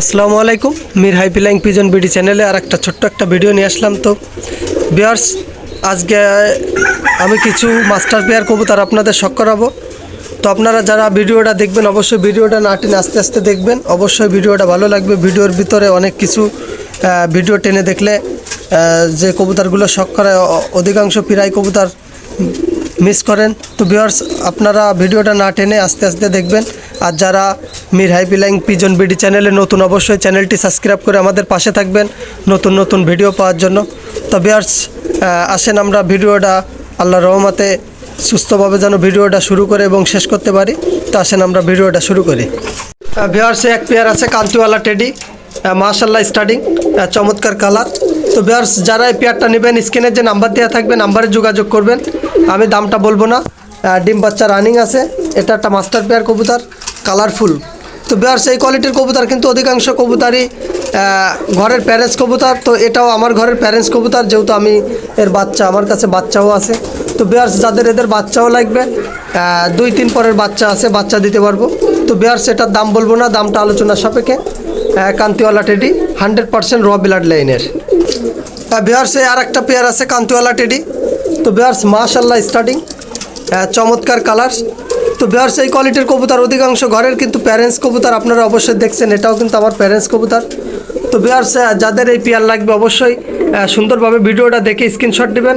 আসসালামু আলাইকুম, Mir high flying pigeon BD চ্যানেলে আর একটা ছোট্ট একটা ভিডিও নিয়ে আসলাম তো। বিয়ার্স আজকে আমি কিছু মাস্টার পেয়ার কবুতর আপনাদের শখ করাবো। তো আপনারা যারা ভিডিওটা দেখবেন, অবশ্যই ভিডিওটা না টেনে আস্তে আস্তে দেখবেন। অবশ্যই ভিডিওটা ভালো লাগবে, ভিডিওর ভিতরে অনেক কিছু ভিডিও টেনে দেখলে যে কবুতরগুলো শখ করায় অধিকাংশ পিরাই কবুতর মিস করেন। তো ভিউয়ার্স, আপনারা ভিডিওটা না টেনে আস্তে আস্তে দেখবেন। আর যারা মির হাইপিলাইং পিজন বিডি চ্যানেলে নতুন অবশ্যই চ্যানেলটি সাবস্ক্রাইব করে আমাদের পাশে থাকবেন নতুন নতুন ভিডিও পাওয়ার জন্য। তো ভিউয়ার্স আসেন আমরা ভিডিওটা আল্লাহ রহমাতে সুস্থভাবে যেন ভিডিওটা শুরু করে এবং শেষ করতে পারি। তো আসেন আমরা ভিডিওটা শুরু করি। ভিউয়ার্সে, এক পেয়ার আছে কান্তিওয়ালা টেডি মাশাল্লাহ স্টার্টিং চমৎকার কালার। তো ভিউয়ার্স, যারা এই পেয়ারটা নেবেন, স্ক্রিনের যে নাম্বার দেওয়া থাকবে, নাম্বারে যোগাযোগ করবেন। আমি দামটা বলব না। ডিম বাচ্চা রানিং আছে। এটা একটা মাস্টার পেয়ার কবুতর, কালারফুল। তো ভিউয়ার্স এই কোয়ালিটির কবুতর, কিন্তু অধিকাংশ কবুতারই ঘরের প্যারেন্টস কবুতর। তো এটাও আমার ঘরের প্যারেন্টস কবুতর, যেহেতু আমি এর বাচ্চা, আমার কাছে বাচ্চাও আছে। তো বিয়ার্স যাদের এদের বাচ্চাও লাগবে দুই তিন পরের বাচ্চা আছে, বাচ্চা দিতে পারব। তো বিয়ার্স এটার দাম বলব না, দামটা আলোচনার সাপেক্ষে। কান্তিওয়ালা টেডি হান্ড্রেড পার্সেন্ট র ব্লাড লাইনের বিহার্সে আর একটা পেয়ার আছে, কান্তিওয়ালা টেডি। তো বিহার্স মাশাল্লাহ স্টার্টিং চমৎকার কালার তো বিহার্স এই কোয়ালিটির কবুতর অধিকাংশ ঘরের কিন্তু প্যারেন্টস কবুতর, আপনারা অবশ্যই দেখছেন, এটাও কিন্তু আমার প্যারেন্টস কবুতর। তো বিহার্স যাদের এই পেয়ার লাগবে অবশ্যই সুন্দরভাবে ভিডিওটা দেখে স্ক্রিনশট দিবেন।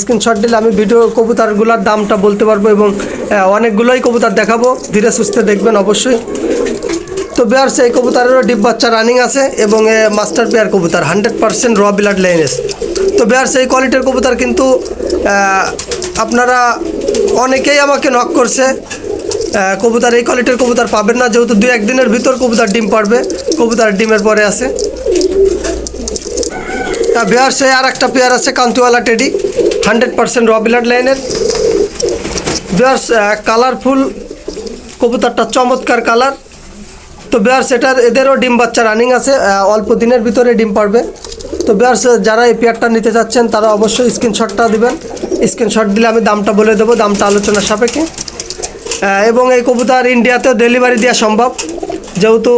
স্ক্রিনশট দিলে আমি ভিডিও কবুতরগুলোর দামটা বলতে পারব এবং অনেকগুলোই কবুতর দেখাবো। ধীরে সুস্থে দেখবেন অবশ্যই। তো বিয়ার সেই কবুতরেরও ডিপ বাচ্চা রানিং আছে এবং মাস্টার পেয়ার কবুতর হান্ড্রেড পার্সেন্ট র ব্লাড লাইনেস তো বিয়ার সেই কোয়ালিটির কবুতর কিন্তু আপনারা অনেকেই আমাকে নক করছে। কবুতর এই কোয়ালিটির কবুতর পাবেন না, যেহেতু দু একদিনের ভিতর কবুতর ডিম পারবে, কবুতর ডিমের পরে আছে। বিহার সে আর একটা পেয়ার আছে, কান্তুওয়ালা টেডি, হান্ড্রেড পার্সেন্ট র ব্লাড লাইনের বিহার কালারফুল কবুতারটা চমৎকার কালার তো বেয়ার সেটার, এদেরও ডিম বাচ্চা রানিং আছে অল্প দিনের ভিতরে ডিম পারবে। তো বেয়ার যারা এই পেয়ারটা নিতে চাচ্ছেন, তারা অবশ্যই স্ক্রিনশটটা দিবেন। স্ক্রিনশট দিলে আমি দামটা বলে দেবো, দামটা আলোচনার সাপেক্ষে। এবং এই কবুতর ইন্ডিয়াতেও ডেলিভারি দেওয়া সম্ভব। যেহেতু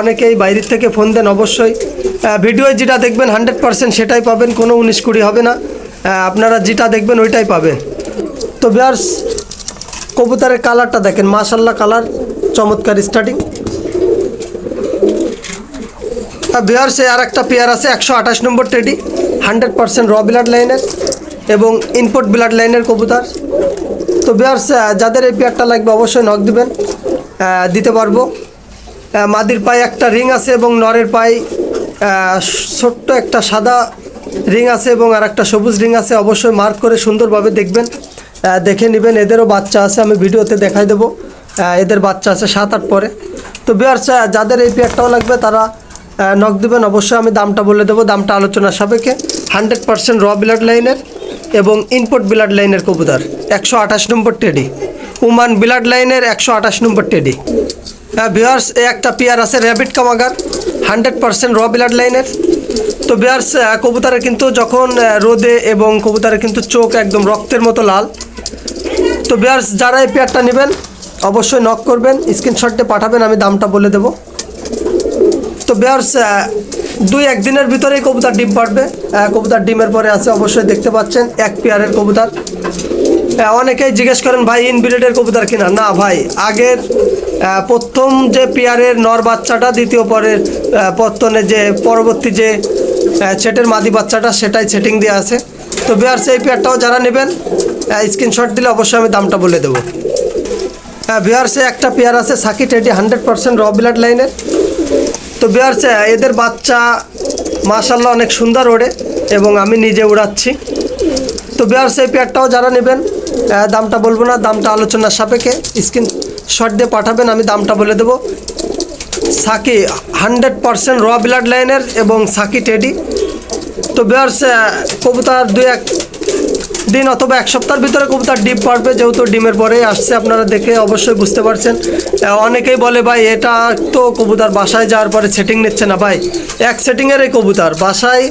অনেকেই বাইরের থেকে ফোন দেন অবশ্যই। ভিডিও যেটা দেখবেন হান্ড্রেড পার্সেন্ট সেটাই পাবেন, কোনো উনিশ কুড়ি হবে না। আপনারা যেটা দেখবেন, ওইটাই পাবেন। তো বেয়ার্স কবুতরের কালারটা দেখেন মাশাল্লাহ কালার চমৎকার স্টার্টিং বিহার্সে আর একটা পেয়ার আছে, একশো আঠাশ নম্বর টেডি, হান্ড্রেড পার্সেন্ট র ব্লাড লাইনের এবং ইনপুট ব্লাড লাইনের কবুতর। তো বিহার্স যাদের এই পেয়ারটা লাগবে অবশ্যই নখ দিবেন দিতে পারব। মাদির পায়ে একটা রিং আছে এবং নরের পায়ে ছোট্ট একটা সাদা রিং আছে এবং আর একটা সবুজ রিং আছে। অবশ্যই মার্ক করে সুন্দরভাবে দেখবেন দেখে নেবেন। এদেরও বাচ্চা আছে, আমি ভিডিওতে দেখাই দেবো এদের বাচ্চা আছে সাত আট পরে। তো বিহার্স যাদের এই পেয়ারটাও লাগবে তারা নক দেবেন, অবশ্যই আমি দামটা বলে দেবো। দামটা আলোচনার সাপেক্ষে। হান্ড্রেড পার্সেন্ট র ব্লাড লাইনের এবং ইনপুট ব্লাড লাইনের কবুতর। একশো আঠাশ নম্বর টেডি উমান ব্লাড লাইনের একশো আঠাশ নম্বর টেডি বিহার্স একটা পেয়ার আছে র্যাবিট কামাগার। হান্ড্রেড পার্সেন্ট র ব্লাড লাইনের তো বিহার্স কবুতরে কিন্তু যখন রোদে এবং কবুতরে কিন্তু চোখ একদম রক্তের মতো লাল। তো বিহার্স যারা এই পেয়ারটা নেবেন, অবশ্যই নক করবেন। স্ক্রিনশটে পাঠাবেন, আমি দামটা বলে দেবো। তো বেয়ার্স দুই একদিনের ভিতরেই কবুতর ডিম আহ, কবুতর ডিমের পরে আছে অবশ্যই দেখতে পাচ্ছেন এক পেয়ারের কবুতর। অনেকেই জিজ্ঞেস করেন ভাই ইনব্রিডের কবুতর কিনা? না ভাই আগের প্রথম যে পেয়ারের নর বাচ্চাটা দ্বিতীয় পরের পত্তনে যে পরবর্তী যে সেটের মাদি বাচ্চাটা সেটাই সেটিং দিয়ে আছে। তো বেয়ার্স এই পেয়ারটাও যারা নেবেন স্ক্রিনশট দিলে অবশ্যই আমি দামটা বলে দেবো। হ্যাঁ বিহার্সে একটা পেয়ার আছে সাকি টেডি হান্ড্রেড পার্সেন্ট র ব্লাড লাইনের তো বিহার্সে এদের বাচ্চা মাশাল্লাহ অনেক সুন্দর ওড়ে এবং আমি নিজে উড়াচ্ছি। তো বিহার্সে এই পেয়ারটাও যারা নেবেন দামটা বলব না, দামটা আলোচনার সাপেক্ষে স্ক্রিন শট দিয়ে পাঠাবেন, আমি দামটা বলে দেবো। সাকি হান্ড্রেড পার্সেন্ট র ব্লাড লাইনের এবং সাকি টেডি। তো বিহার্স কবুতর দুই এক দিন অথবা এক সপ্তাহের ভিতরে কবুতর ডিম পারবে, যেহেতু ডিমের পরেই আসছে, আপনারা দেখে অবশ্যই বুঝতে পারছেন। অনেকেই বলে, ভাই, এটা তো কবুতর বাসায় যাওয়ার পরে সেটিং নিচ্ছে না। ভাই, এক সেটিংয়ের এই কবুতর বাসায়,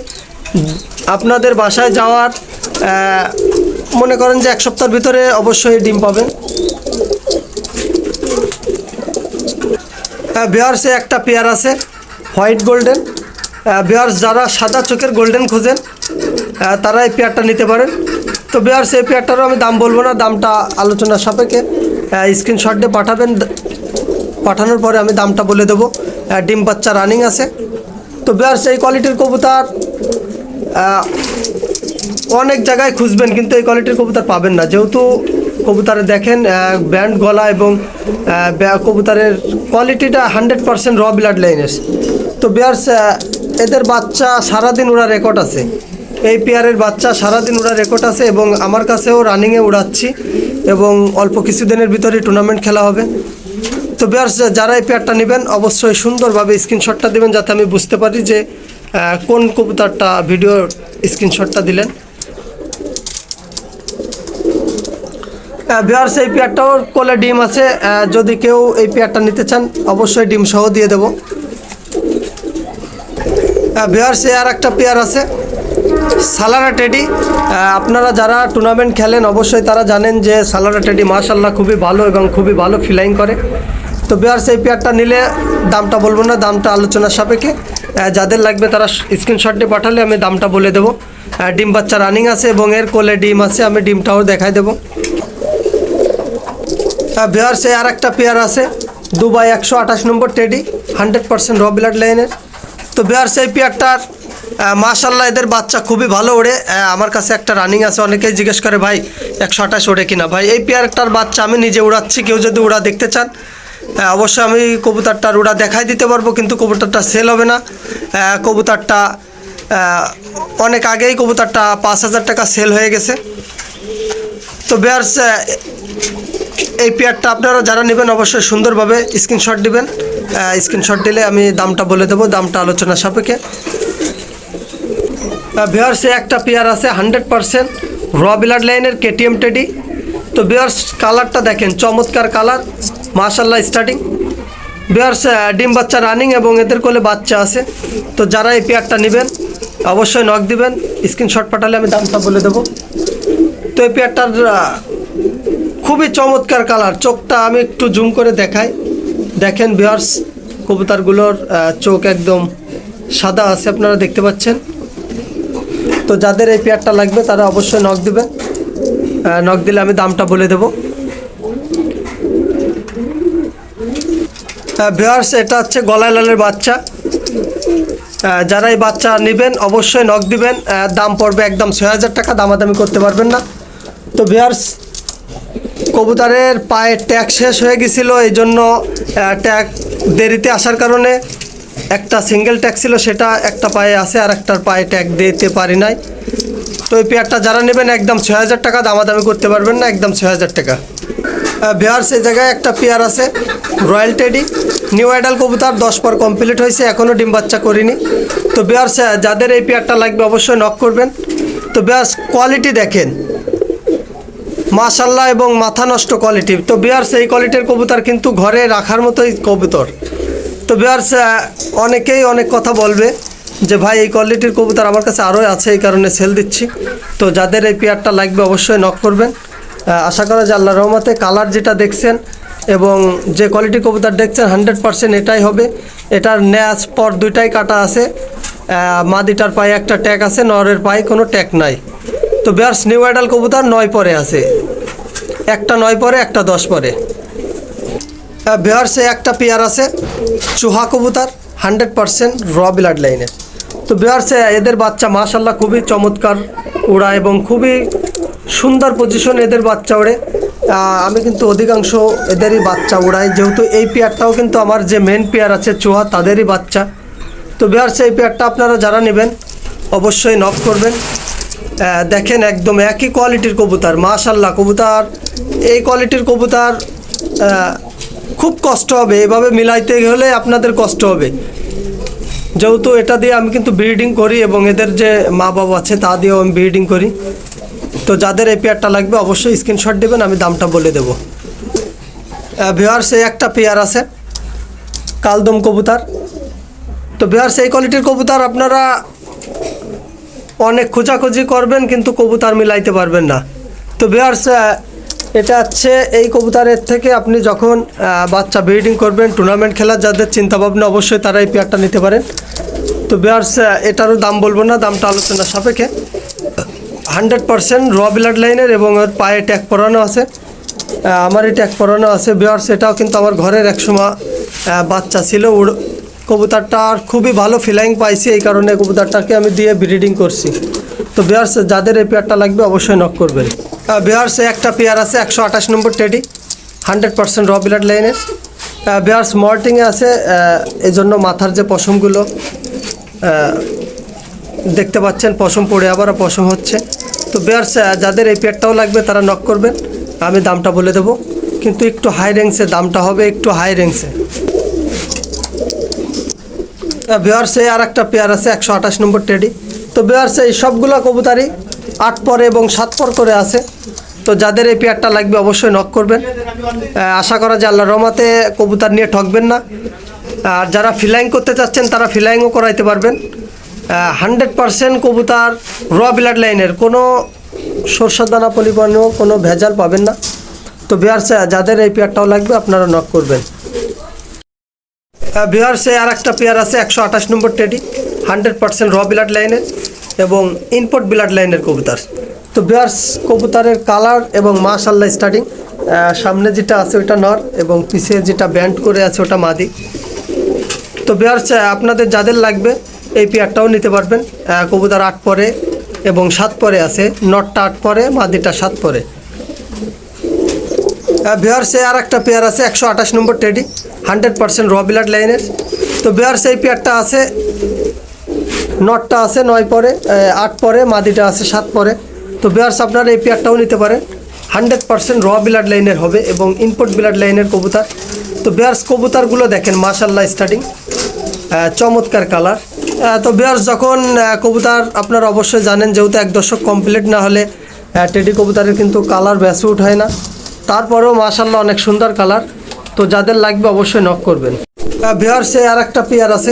আপনাদের বাসায় যাওয়ার মনে করেন যে এক সপ্তাহের ভিতরে অবশ্যই ডিম পাবেন। বিহার্সে একটা পেয়ার আছে, হোয়াইট গোল্ডেন। বিয়ার্স, যারা সাদা চোখের গোল্ডেন খোঁজেন তারা এই পেয়ারটা নিতে পারেন। তো বিয়ার্স সেই পেয়ারটারও আমি দাম বলব না, দামটা আলোচনার সাপেক্ষে স্ক্রিনশট দিয়ে পাঠাবেন পাঠানোর পরে আমি দামটা বলে দেবো। ডিম বাচ্চা রানিং আছে। তো বিয়ার্স সেই কোয়ালিটির কবুতার অনেক জায়গায় খুঁজবেন, কিন্তু এই কোয়ালিটির কবুতর পাবেন না। যেহেতু কবুতরে দেখেন ব্যান্ড গলা এবং কবুতরের কোয়ালিটিটা হান্ড্রেড পার্সেন্ট র ব্লাড লাইনের তো বিয়ার্স এদের বাচ্চা সারাদিন ওরা রেকর্ড আছে। এই পেয়ারের বাচ্চা সারাদিন ওরা রেকর্ড আছে এবং আমার কাছেও রানিংয়ে উড়াচ্ছি এবং অল্প কিছুদিনের ভিতরে টুর্নামেন্ট খেলা হবে। তো বিয়ার্স যারা এই পেয়ারটা নেবেন, অবশ্যই সুন্দরভাবে স্ক্রিনশটটা দেবেন যাতে আমি বুঝতে পারি যে কোন কবুতরটা ভিডিও স্ক্রিনশটটা দিলেন। বিহার্স এই পেয়ারটাও কোলে ডিম আছে। যদি কেউ এই পেয়ারটা নিতে চান, অবশ্যই ডিম সহ দিয়ে দেবো। বিহার্সে আর একটা পেয়ার আছে। সালারা টেডি আপনারা যারা টুর্নামেন্ট খেলেন, অবশ্যই তারা জানেন যে সালারা টেডি মাশাল্লাহ খুবই ভালো এবং খুবই ভালো ফিলাইং করে। তো বিহার্স এই পেয়ারটা নিলে দামটা বলব না, দামটা আলোচনার সাপেক্ষে। যাদের লাগবে তারা স্ক্রিনশট দিয়ে পাঠালে আমি দামটা বলে দেবো। ডিম বাচ্চা রানিং আছে এবং এর কোলে ডিম আছে, আমি ডিমটাও দেখাই দেবো। বিহার্সে আর একটা পেয়ার আছে, দুবাই একশো আঠাশ নম্বর টেডি হান্ড্রেড পার্সেন্ট র ব্লাড লাইনের তো বিহার্সে এই পেয়ারটার মাশাল্লাহ এদের বাচ্চা খুবই ভালো ওড়ে। আমার কাছে একটা রানিং আছে, অনেকেই জিজ্ঞেস করে, ভাই, একশো আঠাশ ওড়ে কিনা? ভাই, এই পেয়ারটার বাচ্চা আমি নিজে উড়াচ্ছি, কেউ যদি উড়া দেখতে চান। অবশ্যই আমি কবুতরটার উড়া দেখাই দিতে পারব, কিন্তু কবুতরটা সেল হবে না। কবুতরটা অনেক আগেই কবুতরটা পাঁচ হাজার টাকা সেল হয়ে গেছে। তো বিহার্স এই পেয়ারটা আপনারা যারা নেবেন, অবশ্যই সুন্দরভাবে স্ক্রিনশট দিবেন। স্ক্রিনশট দিলে আমি দামটা বলে দেবো, দামটা আলোচনা সাপেক্ষে। বিহার্সে একটা পেয়ার আছে হান্ড্রেড পারসেন্ট র বিলার লাইনের কেটিএম টেডি তো বিহার্স কালারটা দেখেন, চমৎকার কালার মাশাল্লাহ স্টার্টিং বিহার্স ডিম বাচ্চা রানিং এবং এদের কোলে বাচ্চা আছে। তো যারা এই পেয়ারটা নেবেন, অবশ্যই নক দিবেন। স্ক্রিনশট পাঠালে আমি দামটা বলে দেবো। তো এই পেয়ারটার খুবই চমৎকার কালার চোখটা আমি একটু জুম করে দেখাই। দেখেন বিয়ার্স কবুতারগুলোর চোখ একদম সাদা আছে, আপনারা দেখতে পাচ্ছেন। তো যাদের এই পেয়ারটা লাগবে, তারা অবশ্যই নখ দেবেন নখ দিলে আমি দামটা বলে দেবো। বিয়ার্স এটা হচ্ছে গলায় লালের বাচ্চা। যারা এই বাচ্চা নেবেন, অবশ্যই নখ দিবেন। দাম পড়বে একদম ছয় হাজার টাকা, দামাদামি করতে পারবেন না। তো বিয়ার্স কবুতরের পায়ে ট্যাগ শেষ হয়ে গেছিল এই জন্য ট্যাগ দেরিতে আসার কারণে একটা সিঙ্গেল ট্যাগ ছিল সেটা একটা পায়ে আছে আর একটার পায়ে ট্যাগ দিতে পারি নাই। তো এই পেয়ারটা যারা নেবেন একদম ছয় হাজার টাকা দামাদামি করতে পারবেন না, একদম ছয় হাজার টাকা। বিহার সেই জায়গায় একটা পেয়ার আছে রয়্যাল টেডি নিউ আইডাল কবুতর দশ পর কমপ্লিট হয়েছে এখনও ডিম বাচ্চা করিনি। তো বিহার যাদের এই পেয়ারটা লাগবে অবশ্যই নক করবেন। তো বিহার কোয়ালিটি দেখেন। মাশাল্লাহ এবং মাথা নষ্ট কোয়ালিটি তো বিয়ার্স সেই কোয়ালিটির কবুতর কিন্তু ঘরে রাখার মতোই কবুতর। তো বিয়ার্স অনেকেই অনেক কথা বলবে যে ভাই এই কোয়ালিটির কবুতর আমার কাছে আরও আছে, এই কারণে সেল দিচ্ছি। তো যাদের এই পেয়ারটা লাগবে অবশ্যই নক করবেন। আশা করা যে আল্লাহ রহমতে কালার যেটা দেখছেন এবং যে কোয়ালিটি কবুতর দেখছেন হান্ড্রেড পার্সেন্ট এটাই হবে। এটার ন্যাস পর দুইটাই কাটা আছে। মাদিটার পায়ে একটা ট্যাগ আছে, নরের পায়ে কোনো ট্যাগ নাই। তো বিয়ার্স নিউ আইডাল কবুতর নয় পরে আছে। একটা নয় পরে, একটা দশ পরে। বিহার্সে একটা পেয়ার আছে, চুহা কবুতার, হান্ড্রেড পারসেন্ট র ব্লাড লাইনের তো বিহার্সে এদের বাচ্চা মাশাল্লাহ খুবই চমৎকার ওড়া এবং খুবই সুন্দর পজিশন এদের বাচ্চা ওড়ে। আমি কিন্তু অধিকাংশ এদেরই বাচ্চা উড়াই, যেহেতু এই পেয়ারটাও কিন্তু আমার যে মেন পেয়ার আছে, চুহা, তাদেরই বাচ্চা। তো বিহার্সে এই পেয়ারটা আপনারা যারা নেবেন, অবশ্যই নক করবেন। দেখেন একদম একই কোয়ালিটির কবুতার মাশাল্লাহ কবুতার। এই কোয়ালিটির কবুতর খুব কষ্ট হবে, এভাবে মিলাইতে হলে আপনাদের কষ্ট হবে। যেহেতু এটা দিয়ে আমি কিন্তু ব্রিডিং করি এবং এদের যে মা বাবা আছে, তা দিয়েও আমি ব্রিডিং করি। তো যাদের এই পেয়ারটা লাগবে, অবশ্যই স্ক্রিনশট দেবেন, আমি দামটা বলে দেবো। ভিওয়ার সে একটা পেয়ার আছে, কালদম কবুতার। তো ভিওয়ার সেই কোয়ালিটির কবুতার আপনারা অনেক খোঁজাখুঁজি করবেন, কিন্তু কবুতার মিলাইতে পারবেন না। তো বিহার্স এটা হচ্ছে এই কবুতরের থেকে আপনি যখন বাচ্চা ব্রিডিং করবেন টুর্নামেন্ট খেলার যাদের চিন্তাভাবনা, অবশ্যই তারা এই পেয়ারটা নিতে পারেন। তো বিয়ার্স এটারও দাম বলব না, দামটা আলোচনা সাপেক্ষে। হান্ড্রেড পারসেন্ট র ব্লাড লাইনের এবং ওর পায়ে ট্যাগ পরানো আছে। আমার এই ট্যাগ পরানো আছে। বিয়ার্স এটাও কিন্তু আমার ঘরের একসময় বাচ্চা ছিল। উড় কবুতরটার খুবই ভালো ফিলাইং পাইছি। এই কারণে কবুতরটাকে আমি দিয়ে ব্রিডিং করছি। তো বিয়ার্স যাদের এই পেয়ারটা লাগবে অবশ্যই নক করবেন। বিয়ার্স একটা পেয়ার আছে একশো আঠাশ নম্বর টেডি, হান্ড্রেড পার্সেন্ট র ব্লাড লাইনের। বিয়ার্স মর্টিংয়ে আছে এই জন্য মাথার যে পশমগুলো দেখতে পাচ্ছেন, পশম পড়ে আবার পশম হচ্ছে। তো বিয়ার্স যাদের এই পেয়ারটাও লাগবে তারা নক করবেন, আমি দামটা বলে দেবো। কিন্তু একটু হাই রেঞ্জে দামটা হবে, একটু হাই রেঞ্জে বিহারসে আর একটা পেয়ার আছে একশো আঠাশ নম্বর টেডি তো বিহারসে এই সবগুলো কবুতারই আট পরে এবং সাত পর করে আছে। তো যাদের এই পেয়ারটা লাগবে অবশ্যই নক করবেন। আশা করা যায় আল্লাহ রমাতে কবুতার নিয়ে ঠকবেন না। আর যারা ফিলাইং করতে চাচ্ছেন, তারা ফিলাইংও করাইতে পারবেন। হান্ড্রেড পারসেন্ট কবুতার র ব্লাড লাইনের কোনো সরষের দানা পরিবহন কোনো ভেজাল পাবেন না। তো বিহারসে যাদের এই পেয়ারটাও লাগবে, আপনারা নক করবেন। বিহারসে আর একটা পেয়ার আছে, একশো আঠাশ নম্বর টেডি, হান্ড্রেড পার্সেন্ট র ব্লাড লাইনের এবং ইনপোর্ট ব্লাড লাইনের কবুতার। তো বিহার্স কবুতারের কালার এবং মাশাল্লাহ স্টার্টিং সামনে যেটা আছে ওটা নর এবং পিছে যেটা ব্যান্ড করে আছে ওটা মাদি। তো বিহার্স আপনাদের যাদের লাগবে এই পেয়ারটাও নিতে পারবেন কবুতর আট পরে এবং সাত পরে আছে নটটা আট পরে, মাদিটা সাত পরে। বিহারসে আর একটা পেয়ার আছে, একশো আঠাশ নম্বর টেডি হান্ড্রেড পার্সেন্ট র ব্লাড লাইনের। তো বিহারসে এই পেয়ারটা আছে, নটটা আছে, নয় পরে আট পরে, মাদিটা আছে, সাত পরে। তো বিহার্স আপনারা এই পেয়ারটাও নিতে পারেন। হান্ড্রেড পার্সেন্ট র ব্লাড লাইনের হবে এবং ইনপুট ব্লাড লাইনের কবুতর। তো বিহার্স কবুতরগুলো দেখেন মাশাল্লাহ স্টার্টিং চমৎকার কালার তো বিহার্স যখন কবুতর আপনারা অবশ্যই জানেন, যেহেতু এক দশক কমপ্লিট না হলে টেডি কবুতরের কিন্তু কালার ব্যাসুট হয় না। তারপরেও মাশাল্লাহ অনেক সুন্দর কালার তো যাদের লাগবে অবশ্যই নক করবেন। বিহার্সে আর একটা পেয়ার আছে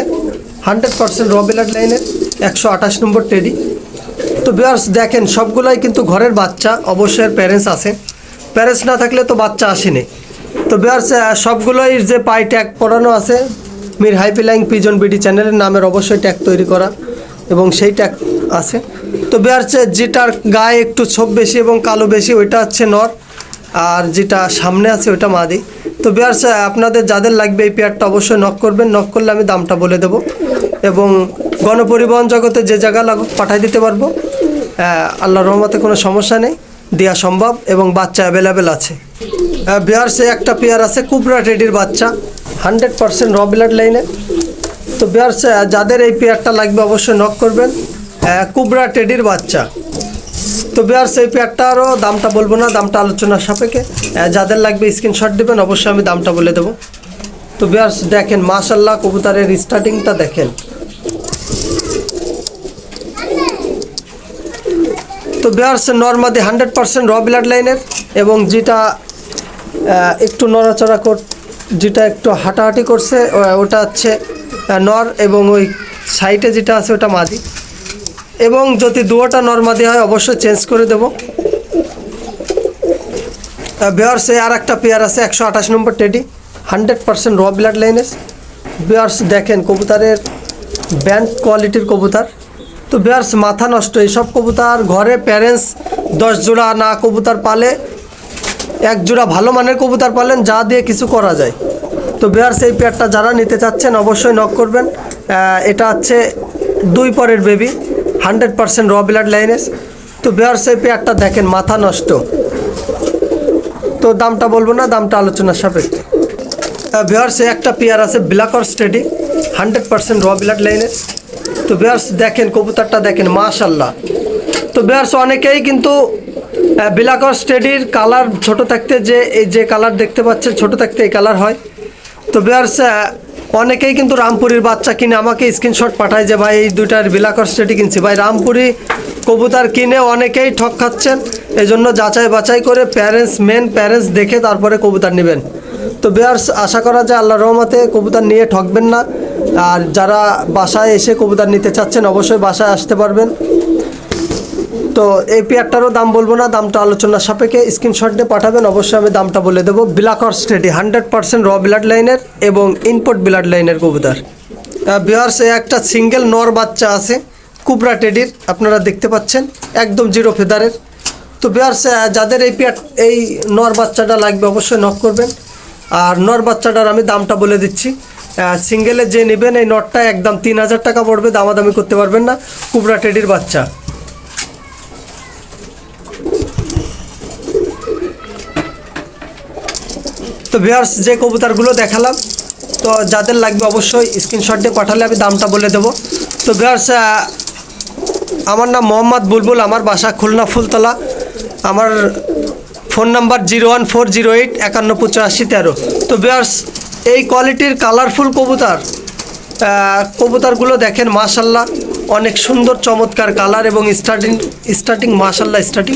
হান্ড্রেড পার্সেন্ট র ব্লাড লাইনের একশো আঠাশ নম্বর টেডি তো বিহার্স, দেখেন, সবগুলাই কিন্তু ঘরের বাচ্চা, অবশ্যই প্যারেন্টস আছে। প্যারেন্টস না থাকলে তো বাচ্চা আসেনি। তো বিহার্স সবগুলোই যে পাই ট্যাগ পড়ানো আছে, মির হাইপিলাইং পিজন বিডি চ্যানেলের নামের অবশ্যই ট্যাগ তৈরি করা এবং সেই ট্যাগ আছে। তো বিহার্স, যেটার গায়ে একটু ছোপ বেশি এবং কালো বেশি, ওইটা হচ্ছে নর। আর যেটা সামনে আছে ওটা মাদি। তো বিহার্স আপনাদের যাদের লাগবে এই পেয়ারটা অবশ্যই নক করবেন। নক করলে আমি দামটা বলে দেবো। এবং গণপরিবহন জগতে যে জায়গা লাগুক পাঠাই দিতে পারব আল্লাহ রহমতে কোনো সমস্যা নেই দেওয়া সম্ভব এবং বাচ্চা অ্যাভেলেবেল আছে। বিহারসে একটা পেয়ার আছে কুবরা টেডির বাচ্চা হান্ড্রেড পার্সেন্ট র ব্লাড লাইনে তো বিহারসে যাদের এই পেয়ারটা লাগবে অবশ্যই নক করবেন। কুবরা টেডির বাচ্চা। তো বিহার সেই পেয়ারটারও দামটা বলব না, দামটা আলোচনার সাপেক্ষে। যাদের লাগবে স্ক্রিনশট দেবেন, অবশ্যই আমি দামটা বলে দেবো। তো বিহার দেখেন মাশাল্লাহ কবুতরের স্টার্টিংটা দেখেন। তো বিহার্স নর্মাদি হান্ড্রেড পার্সেন্ট র ব্লাড লাইনের এবং যেটা একটু নড়াচড়া কর, যেটা একটু হাঁটাহাঁটি করছে ওটা হচ্ছে নর এবং ওই সাইডে যেটা আছে, ওটা মাদি। এবং যদি দুয়োটা নর্মাদি হয়, অবশ্যই চেঞ্জ করে দেবো। বিয়ার্সে আর একটা পেয়ার আছে, একশো আঠাশ নম্বর টেডি হান্ড্রেড পার্সেন্ট র ব্লাড লাইনের বিয়ার্স দেখেন, কবুতরের ব্যান্ড কোয়ালিটির কবুতর। তো বিয়ার্স মাথা নষ্ট, এইসব কবুতর ঘরে প্যারেন্টস দশ জোড়া না কবুতর পালে, এক জোড়া ভালো মানের কবুতর পালেন, যা দিয়ে কিছু করা যায়। তো বিয়ার্স এই পেয়ারটা যারা নিতে চাচ্ছেন, অবশ্যই নক করবেন। এটা হচ্ছে দুই পরের বেবি হান্ড্রেড পার্সেন্ট র ব্লাড লাইনেস তো বিয়ার্স এই পেয়ারটা দেখেন, মাথা নষ্ট। তো দামটা বলব না, দামটা আলোচনার সাপেক্ষে। বিহার্সে একটা পেয়ার আছে ব্ল্যাকর স্টেডি, হান্ড্রেড পার্সেন্ট র ব্লাড লাইনের তো বেয়ার্স দেখেন, কবুতরটা দেখেন মাশাল্লাহ তো বেয়ার্স অনেকেই কিন্তু ব্ল্যাকর স্টেডির কালার ছোট থাকতে যে, এই যে কালার দেখতে পাচ্ছেন, ছোট থাকতে এই কালার হয়। তো বিহার্স অনেকেই কিন্তু রামপুরির বাচ্চা কিনে আমাকে স্ক্রিনশট পাঠায় যে, ভাই, এই দুইটার বিলাকর স্টেডি কিনছি। ভাই, রামপুরি কবুতর কিনে অনেকেই ঠক খাচ্ছেন। এই জন্য যাচাই বাছাই করে প্যারেন্টস মেন প্যারেন্টস দেখে তারপরে কবুতর নেবেন। তো বেয়ার্স আশা করা যায় আল্লাহ রহমতে কবুতর নিয়ে ঠকবেন না। আর যারা বাসায় এসে কবুতর নিতে চাচ্ছেন, অবশ্যই বাসায় আসতে পারবেন। তো এই পেয়ারটারও দাম বলব না, দামটা আলোচনার সাপেক্ষে স্ক্রিনশট দিয়ে পাঠাবেন, অবশ্যই আমি দামটা বলে দেবো। Black horse teddy hundred percent র ব্লাড লাইনের এবং ইনপোর্ট ব্লাড লাইনের কবুতর। বিহার্স একটা সিঙ্গেল নর বাচ্চা আছে, কুবরা টেডির আপনারা দেখতে পাচ্ছেন, একদম জিরো ফেদারের তো বিহার্স যাদের এই পেয়ার, এই নর বাচ্চাটা লাগবে অবশ্যই নক করবেন। আর নর বাচ্চাটার আমি দামটা বলে দিচ্ছি। সিঙ্গেলে যে নেবেন, এই নটটা একদম তিন হাজার টাকা পড়বে, দামাদামি করতে পারবেন না, কুবরা টেডির বাচ্চা। তো ভিউয়ার্স যে কবুতরগুলো দেখালাম, তো যাদের লাগবে অবশ্যই স্ক্রিনশট দিয়ে পাঠালে আমি দামটা বলে দেবো। তো ভিউয়ার্স আমার নাম মোহাম্মদ বুলবুল, আমার বাসা খুলনা ফুলতলা। আমার phone number zero one four zero eight একান্ন পঁচাশি তেরো। তো ভিউয়ার্স এই কোয়ালিটির কালারফুল কবুতর কবুতরগুলো দেখেন, মাশাল্লাহ, অনেক সুন্দর চমৎকার কালার এবং স্টার্টিং স্টার্টিং মাশাল্লাহ স্টার্টিং